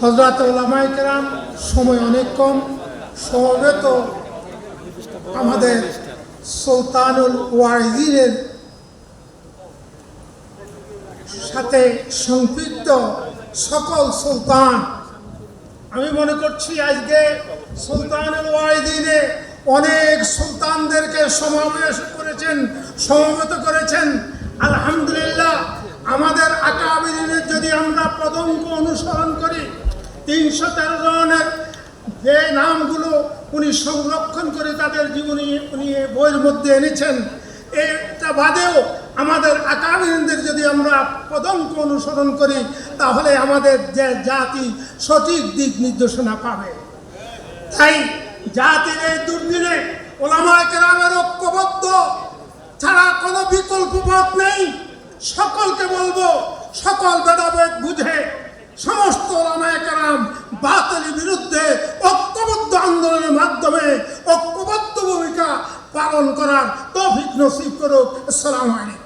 হজরত ওলামাইকেরাম সময় অনেক কম। সমবেত আমাদের সুলতানুল ওয়াহিদিনের সাথে সম্পৃক্ত সকল সুলতান। আমি মনে করছি আজকে সুলতানুল ওয়াহিদিনে অনেক সুলতানদেরকে সমাবেশ করেছেন, সমবেত করেছেন। আলহামদুলিল্লাহ, আমাদের আকাবিনের যদি আমরা পদঙ্ক অনুসরণ করি তিনশো তেরো জনের যে নামগুলো উনি সংরক্ষণ করে তাদের জীবনী উনি বইয়ের মধ্যে এনেছেন, এটা বাদেও আমাদের আকাবিনদের যদি আমরা পদঙ্ক অনুসরণ করি, তাহলে আমাদের যে জাতি সঠিক দিক নির্দেশনা পাবে। তাই জাতির এই দুর্দিনে ওলামা কেরামের ঐক্যবদ্ধ ছাড়া কোনো বিকল্প পথ নেই। সকলকে বলব, সকল ভেদাভেদ পালন করার তৌফিক নসিব করুক। আসসালামু আলাইকুম।